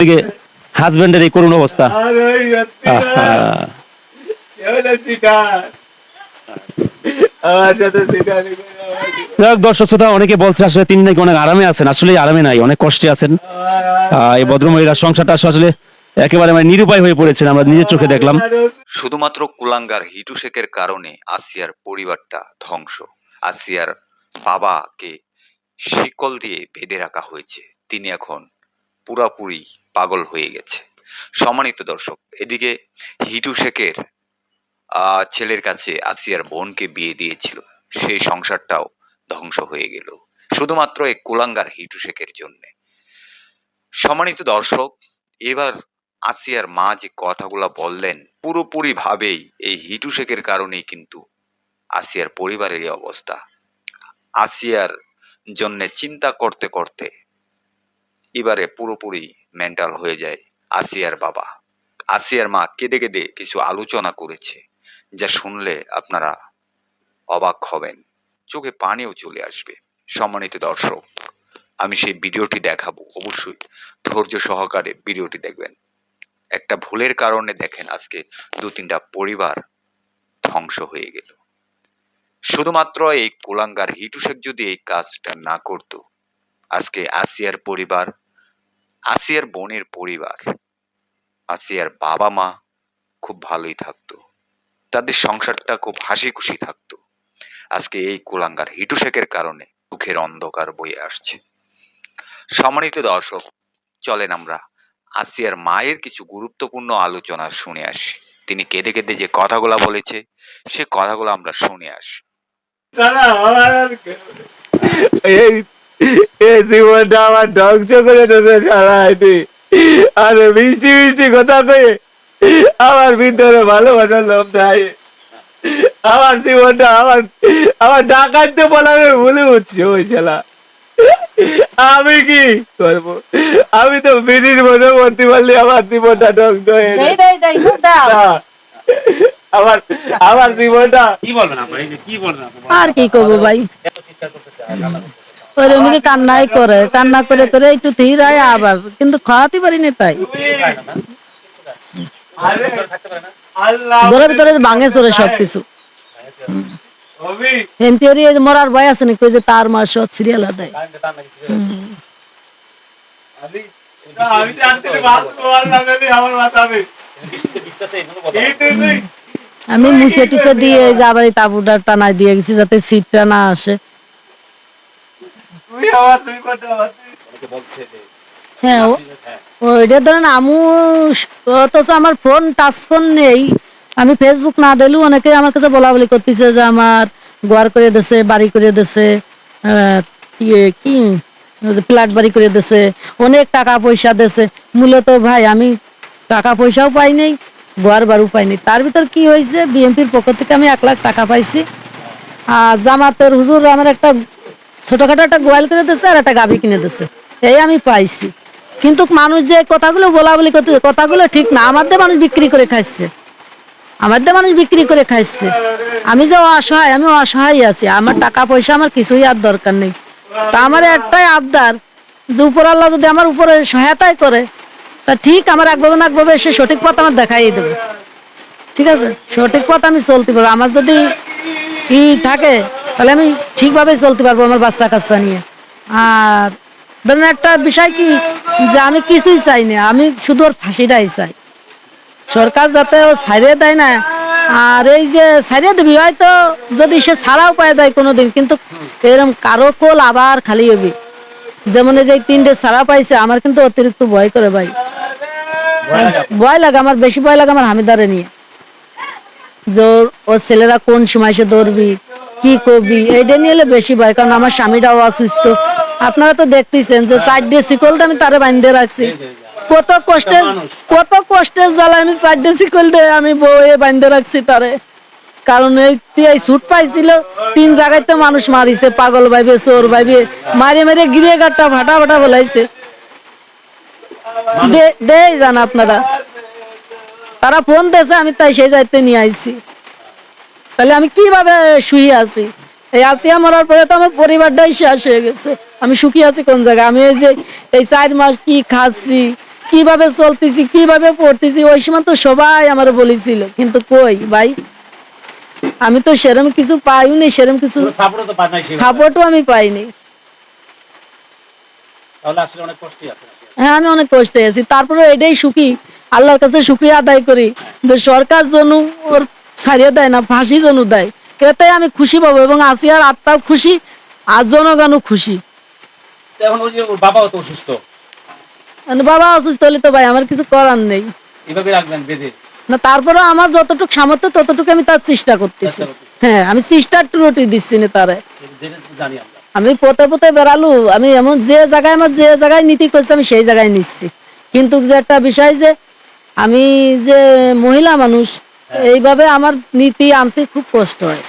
থেকে হাজবেন্ডের এই করুণ অবস্থা। দর্শক শ্রোতা অনেকে বলছে আসলে তিনি নাকি অনেক আরামে আছেন। আসলে আরামে নাই অনেক কষ্টে আছেন। এই ভদ্রমহিলার সংসারটা আসলে একেবারে মানে নিরুপায় হয়ে পড়েছেন আমরা নিজের চোখে দেখলাম। শুধুমাত্র কুলাঙ্গার হিটু শেখের কারণে আসিয়ার পরিবারটা ধ্বংস। আসিয়ার বাবাকে শিকল দিয়ে বেঁধে রাখা হয়েছে। তিনি এখন পুরাপুরি পাগল হয়ে গেছে। সম্মানিত দর্শক, এদিকে হিটু শেখের ছেলের কাছে আসিয়ার বোনকে বিয়ে দিয়েছিল। সেই সংসারটাও ধ্বংস হয়ে গেল। শুধুমাত্র এই কুলাঙ্গার হিটু শেখের জন্যে। সম্মানিত দর্শক, এবার আসিয়ার মা যে কথাগুলো বললেন পুরোপুরি ভাবেই এই হিটু শেখের কারণেই কিন্তু আসিয়ার পরিবারের অবস্থা। আসিয়ার জন্য চিন্তা করতে করতে এবারে পুরোপুরি মেন্টাল হয়ে যায় আসিয়ার বাবা। আসিয়ার মা কেঁদে কেঁদে কিছু আলোচনা করেছে, যা শুনলে আপনারা অবাক হবেন। চোখে পানিও চলে আসবে। সম্মানিত দর্শক, আমি সেই ভিডিওটি দেখাবো। অবশ্যই ধৈর্য সহকারে ভিডিওটি দেখবেন। একটা ভুলের কারণে দেখেন আজকে দু তিনটা পরিবার ধ্বংস হয়ে গেল। শুধুমাত্র এই কোলাঙ্গার হিটু শেখ যদি এই কাজটা না করত আজকে আসিয়ার পরিবার আসিয়ার বোনের পরিবার আসিয়ার বাবা মা খুব ভালোই থাকতো। তাদের সংসারটা খুব হাসি খুশি থাকতো। আজকে এই কোলাঙ্গার হিটু শেখের কারণে দুঃখের অন্ধকার বয়ে আসছে। সম্মানিত দর্শক চলেন আমরা আসিয়ার মায়ের কিছু গুরুত্বপূর্ণ আলোচনা শুনে আসি। তিনি কেঁদে কেঁদে যে কথাগুলো বলেছে সে কথাগুলো আমরা শুনে আসি। জীবনটা আমার ধ্বংস করে দেবে সারা এটি আর মিষ্টি মিষ্টি কথা কয়ে আমার ভিতরে ভালোবাসার লোভ আমার জীবনটা আমার আমার ডাকাইতে বলার ভুলে উঠছে ওই ছেলা আমি কি করব? আমি তো বিড়ির মধ্যে ভর্তি পারলে আমার জীবনটা ধ্বংস হয়ে দেই যাবে। দেই দেই দাও। না। আমার আমার জীবনটা কি বলবেন কি বলবেন আর কি করব ভাই? ওর এমনি কান্নাই করে কান্না করে করে একটু ধীরায় আবার কিন্তু খাওয়াতে পারিনি তাই। ঘরের ভিতরে ভাঙে চলে সবকিছু। মরার ভয় আছে নাকি যে তার মাস সব সিরিয়াল দেয়। আমি মুছে টুছে দিয়ে এই যে আবার এই তাবুটা টানাই দিয়ে গেছি যাতে সিটটা না আসে। তুই আমার তুই কথা বলছিস। হ্যাঁ ওইটা ধরেন আমু অথচ আমার ফোন টাচ ফোন নেই। আমি ফেসবুক না দিলেও অনেকে আমার কাছে বলা বলি করতেছে যে আমার গোয়ার করে দিছে বাড়ি করে দিছে কি? কি ফ্ল্যাট বাড়ি করে দিছে অনেক টাকা পয়সা দিছে। মূলত ভাই আমি টাকা পয়সাও পাই নাই গোয়ার বাড়িও পাইনি তার ভিতর কি হয়েছে বিএনপির পক্ষ থেকে আমি এক লাখ টাকা পাইছি। আর জামাতের হুজুর আমার একটা ছোটখাটো একটা গোয়াল করে দিচ্ছে আর একটা গাভী কিনে দিচ্ছে এই আমি পাইছি। কিন্তু মানুষ যে কথাগুলো বলা বলি করতে কথাগুলো ঠিক না। আমাদের মানুষ বিক্রি করে খাইছে। আমাদের মানুষ বিক্রি করে খাইছে। আমি যে অসহায় আমি অসহায় আছি। আমার টাকা পয়সা আমার কিছুই আর দরকার নেই। তা আমার একটাই আবদার যে উপর আল্লাহ যদি আমার উপরে সহায়তাই করে, তা ঠিক আমার একভাবে না একভাবে সে সঠিক পথ আমার দেখাই দেবে। ঠিক আছে? সঠিক পথ আমি চলতে পারব। আমার যদি ই থাকে তাহলে আমি ঠিকভাবে চলতে পারব আমার বাচ্চা কাচ্চা নিয়ে। আর ধরেন একটা বিষয় কি যে আমি কিছুই চাই না আমি শুধু ওর ফাঁসিটাই চাই। সরকার যাতে ও ছাড়িয়ে দেয় না আর এই যে ছাড়িয়ে দিবি হয়তো যদি সে ছাড়াও পায় দেয় কোনোদিন কিন্তু এরকম কারও কোল আবার খালি হবি। যেমন এই যে তিনটে ছাড়া পাইছে আমার কিন্তু অতিরিক্ত ভয় করে ভাই। ভয় লাগে আমার বেশি ভয় লাগে আমার হামিদারে নিয়ে। যে ওর- ছেলেরা কোন সময় সে ধরবি কি করবি এইটা নিয়ে বেশি ভয়, কারণ আমার স্বামীটাও অসুস্থ। আপনারা তো দেখতেছেন যে চারটে শিকলটা আমি তারে বাঁধতে রাখছি। কত কষ্টের কত কষ্টের জ্বালা আমি চারটে শিকল দিয়ে আমি বউয়ে বাঁধতে রাখছি তারে। কারণ এই সুট পাইছিল, তিন জায়গায় তো মানুষ মারিছে, পাগল ভাইবে, চোর ভাইবে মারি মারিয়ে গিরে গাটটা ভাটা ভাটা বলাইছে দে- দেই যান আপনারা। তারা ফোন দিয়েছে, আমি তাই সেই দায়িত্বে নিয়ে আইছি। তাহলে আমি কীভাবে শুয়ে আছি? এই আসিয়া মরার পরে তো আমার পরিবারটাই শেষ হয়ে গেছে। আমি সুখী আছি কোন জায়গায়? আমি এই যে এই চার মাস কি খাচ্ছি কীভাবে চলতেছি কীভাবে পড়তেছি ওই সময় তো সবাই আমার বলেছিল। কিন্তু কই ভাই? আমি তো সেরম কিছু পাইনি সেরম কিছু সাপোর্টও আমি পাইনি। হ্যাঁ আমি অনেক কষ্টে আছি। তারপরে এটাই সুখী। আল্লাহর কাছে সুখী আদায় করি যে সরকার জন্য ওর ছাড়িয়ে দেয় না ফাঁসি জন্য দেয়। এতে আমি খুশি পাবো এবং আসিয়ার আত্মাও খুশি আর জনগণও খুশি তো এখন বাবাও অসুস্থ। বাবা অসুস্থ হলে তো ভাই আমার কিছু করার নেই। এভাবে রাখবেন বেঁধে? না তারপরে আমার যতটুকু সামর্থ্য ততটুকু আমি তার চেষ্টা করতেছি। হ্যাঁ আমি চেষ্টার ত্রুটি দিচ্ছি না তারে। আমি পথে পথে বেড়ালু আমি এমন যে জায়গায় আমার যে জায়গায় নীতি করছে আমি সেই জায়গায় নিচ্ছি। কিন্তু যে একটা বিষয় যে আমি যে মহিলা মানুষ এইভাবে আমার নীতি আনতে খুব কষ্ট হয়।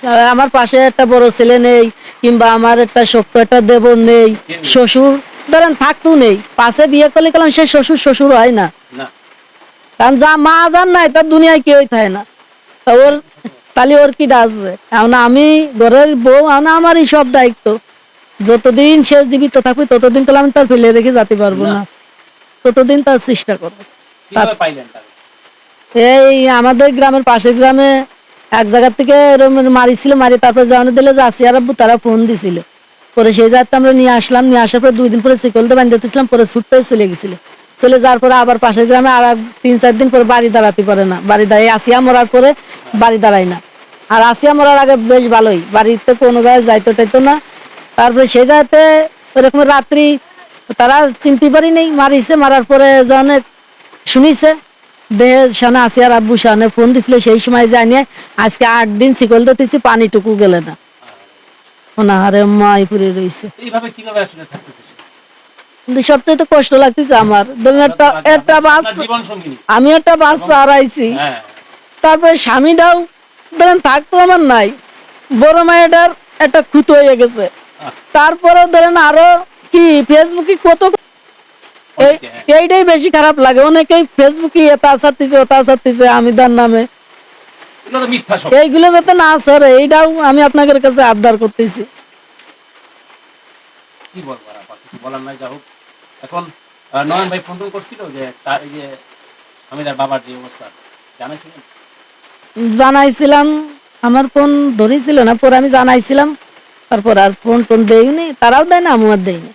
কেউ আমার পাশে একটা বড় ছেলে নেই কিংবা আমার একটা শক্ত একটা দেবর নেই শ্বশুর ধরেন থাকতেও নেই। পাশে বিয়ে করলে গেলাম সে শ্বশুর শ্বশুর হয় না। না। কারণ যা মা যান নাই তার দুনিয়ায় কেউই থাকে না। তা ওর তাহলে ওর কি আছে এখন আমি ঘরের বউ এখন আমারই সব দায়িত্ব। যতদিন সে জীবিত থাকবে ততদিন তাহলে আমি তার ফেলে রেখে যেতে পারব না। ততদিন তার চেষ্টা করব। এই আমাদের গ্রামের পাশের গ্রামে এক জায়গা থেকে মারিছিল মারি তারপরে জানানো দিলে যে আসিয়ার আব্বু তারা ফোন দিছিল। পরে সেই জায়গাতে আমরা নিয়ে আসলাম নিয়ে আসার পরে দুই দিন পরে শিকলতে বান্ধে দিয়েছিলাম পরে ছুটতে চলে গেছিল। চলে যাওয়ার পরে আবার পাশের গ্রামে আর তিন চার দিন পরে বাড়ি দাঁড়াতে পারে না। বাড়ি দাঁড়িয়ে আসিয়া মরার পরে বাড়ি দাঁড়ায় না। আর আসিয়া মরার আগে বেশ ভালোই বাড়িতে কোনো জায়গায় যাইতো টাইতো না। তারপরে সেই জায়গাতে ওরকম রাত্রি তারা চিনতে পারি নেই মারিছে মারার পরে যখন শুনিছে? দেহে সানে আসিয়ার আব্বু সানে ফোন দিছিল সেই সময় জানিয়ে আজকে আট দিন শিকল দিতেছি পানিটুকু গেলে না। অনাহারে মাই পুরে রয়েছে সবচেয়ে তো কষ্ট লাগতেছে আমার। ধরুন একটা একটা বাস আমি একটা বাস হারাইছি হ্যাঁ। তারপরে স্বামীটাও ধরেন থাকতো আমার নাই। বড় মায়েটার একটা খুঁত হয়ে গেছে। তারপরেও ধরেন আরও কি ফেসবুকে কত। এইটাই বেশি খারাপ লাগে। অনেকেই ফেসবুকে এটা ছাড়তেছে ওটা ছাড়তেছে আমি তার নামে এইগুলো যাতে না সরে এইটাও আমি আপনাদের কাছে আবদার করতেছি। কি বলব কিছু বলার নাই যা হোক এখন নয়ন ভাই ফোন করছিল যে তার এই যে হামিদার বাবার যে অবস্থা জানাইছিলেন? জানাইছিলাম। আমার ফোন ধরেছিল না পরে আমি জানাইছিলাম। তারপর আর ফোন টোন দেয়নি তারাও দেয় না আমার দেয়নি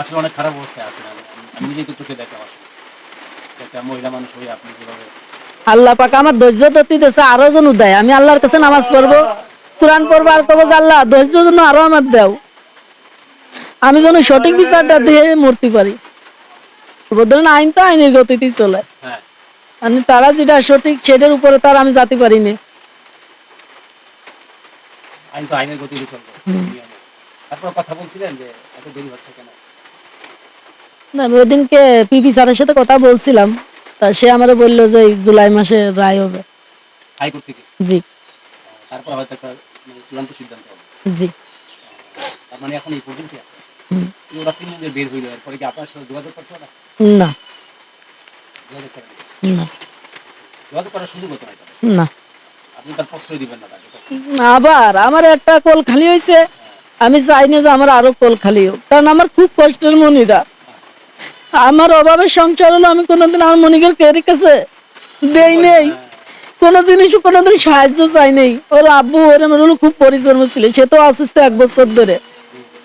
আসলে অনেক খারাপ অবস্থায় আছেন আমি নিজেই তো চোখে দেখলাম আসলে। একটা মহিলা মানুষ হয়ে আপনি যেভাবে আল্লাহ পাক আমার ধৈর্য ধরতে দিয়েছে আরও জন দেয় আমি আল্লাহর কাছে নামাজ পড়ব কোরআন পড়ব আর কবো আল্লাহ ধৈর্য জন্য আরও আমার দেও। আমি যেন সঠিক বিচারটা দিয়ে মরতে পারি। ধরেন আইন তো আইনের গতিতেই চলে। হ্যাঁ। আমি তারা যেটা সঠিক সেটার উপরে তার আমি যাতে পারিনি আইন তো আইনের গতি চলবে। তারপর কথা বলছিলেন যে এত দেরি হচ্ছে কেন? না আমি ওইদিনকে পিপি স্যারের সাথে কথা বলছিলাম। তা সে আমারে বলল যে এই জুলাই মাসে রায় হবে। হাইকোর্ট থেকে? জি। তারপর হয়তো একটা মানে চূড়ান্ত সিদ্ধান্ত হবে। জি। তার মানে এখন এই পর্যন্ত ওরা তিন যে বের হইল এরপরে কি আপনার সাথে যোগাযোগ না না। যোগাযোগ করেন? না। যোগাযোগ করার সুযোগ হতো না আপনি তার প্রশ্রয় দিবেন না তাকে আবার আমার একটা কল খালি হয়েছে আমি চাই না যে আমার আরও কল খালি হোক। কারণ আমার খুব কষ্টের মনিরা। আমার অভাবের সংসার হলো, আমি কোনোদিন আমার মনিকের কেরি কাছে দেই নেই। কোনো জিনিস কোনোদিন সাহায্য চাই নেই। ওর আব্বু, ওর আমার হলো খুব পরিশ্রম ছিল সে তো অসুস্থ এক বছর ধরে।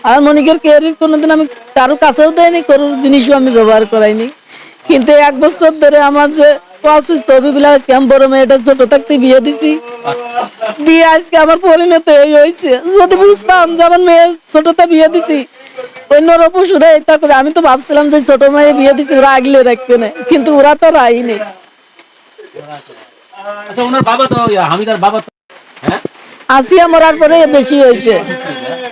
আর মনিকের কেয়ারির কোনোদিন আমি কারও কাছেও দেয়নি কোনো জিনিসও আমি ব্যবহার করাইনি। কিন্তু এক বছর ধরে আমার যে অসুস্থ অভিগুলো আজকে আমি বড় মেয়েটা ছোট থাকতে বিয়ে দিছি। বিয়ে আজকে আমার পরিণত এই হয়েছে যদি বুঝতাম যে আমার মেয়ে ছোটতে বিয়ে দিছি অন্য পশুরা এটা করে আমি তো ভাবছিলাম যে ছোট মেয়ে বিয়ে ওরা আগলে রাখবে না কিন্তু ওরা তো রাই নেই। আচ্ছা ওনার বাবা তো হামিদার বাবা হ্যাঁ? আসিয়া মরার পরে বেশি হয়েছে। হ্যাঁ?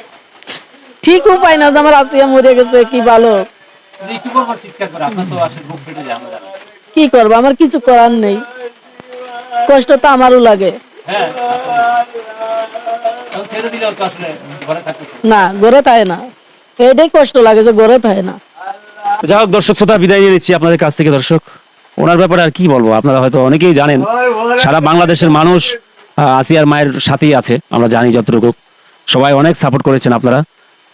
ঠিক উপায় না আমার আসিয়া মরে গেছে কি ভালো। কি করব আমরা জানি। কি করব আমার কিছু করার নেই। কষ্ট তো আমারও লাগে। হ্যাঁ না ঘরে তাই না। এটাই কষ্ট লাগে যে ঘরে থাকে না। যাই হোক, দর্শক শ্রোতা, বিদায় নিয়ে নিচ্ছি আপনাদের কাছ থেকে, দর্শক। ওনার ব্যাপারে আর কি বলব? আপনারা হয়তো অনেকেই জানেন, সারা বাংলাদেশের মানুষ আসিয়ার মায়ের সাথেই আছে, আমরা জানি যতটুকু। সবাই অনেক সাপোর্ট করেছেন আপনারা।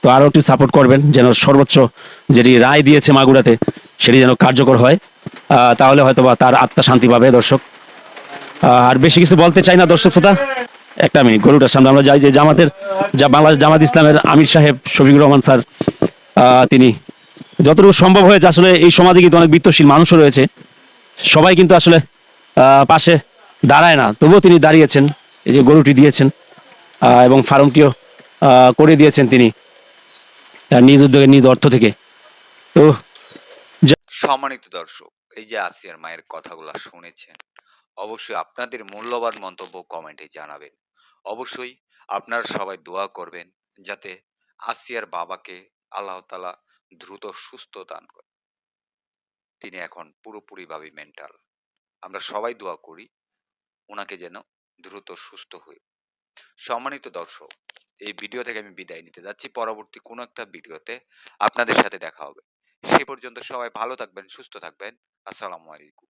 তো আরও একটু সাপোর্ট করবেন, যেন সর্বোচ্চ যেটি রায় দিয়েছে মাগুরাতে, সেটি যেন কার্যকর হয়। তাহলে হয়তো বা তার আত্মা শান্তি পাবে, দর্শক। আর বেশি কিছু বলতে চাই না, দর্শক শ্রোতা। একটা মিনিট গরুটার সামনে আমরা যাই যে জামাতের যা বাংলাদেশ জামাত ইসলামের আমির সাহেব শফিকুর রহমান স্যার তিনি যতটুকু সম্ভব হয়েছে আসলে এই সমাজে কিন্তু অনেক বিত্তশীল মানুষও রয়েছে। সবাই কিন্তু আসলে পাশে দাঁড়ায় না। তবুও তিনি দাঁড়িয়েছেন, এই যে গরুটি দিয়েছেন এবং ফার্মটিও করে দিয়েছেন তিনি তার নিজ উদ্যোগে, নিজ অর্থ থেকে। তো সম্মানিত দর্শক, এই যে আসিয়ার মায়ের কথাগুলো শুনেছেন, অবশ্যই আপনাদের মূল্যবান মন্তব্য কমেন্টে জানাবেন। অবশ্যই আপনারা সবাই দোয়া করবেন যাতে আসিয়ার বাবাকে আল্লাহ তালা দ্রুত সুস্থ দান করে তিনি এখন পুরোপুরিভাবে মেন্টাল আমরা সবাই দোয়া করি ওনাকে যেন দ্রুত সুস্থ হয়ে সম্মানিত দর্শক, এই ভিডিও থেকে আমি বিদায় নিতে যাচ্ছি। পরবর্তী কোনো একটা ভিডিওতে আপনাদের সাথে দেখা হবে। সে পর্যন্ত সবাই ভালো থাকবেন, সুস্থ থাকবেন। আসসালামু আলাইকুম।